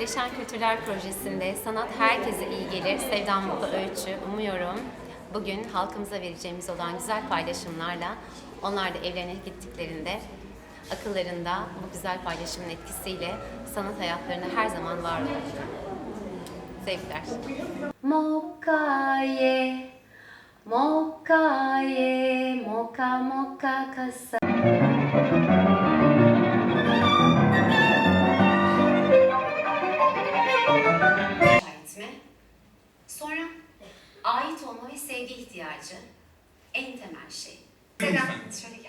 Birleşen Kültürler Projesi'nde Sanat Herkese iyi Gelir, Sevda Mutlu Öğütçü. Umuyorum bugün halkımıza vereceğimiz olan güzel paylaşımlarla onlar da evlerine gittiklerinde akıllarında bu güzel paylaşımın etkisiyle sanat hayatlarında her zaman var olacak. Sevgiler. Mokaye, mokaye, moka moka kasa. Sonra ait olma ve sevgi ihtiyacı en temel şey. Şöyle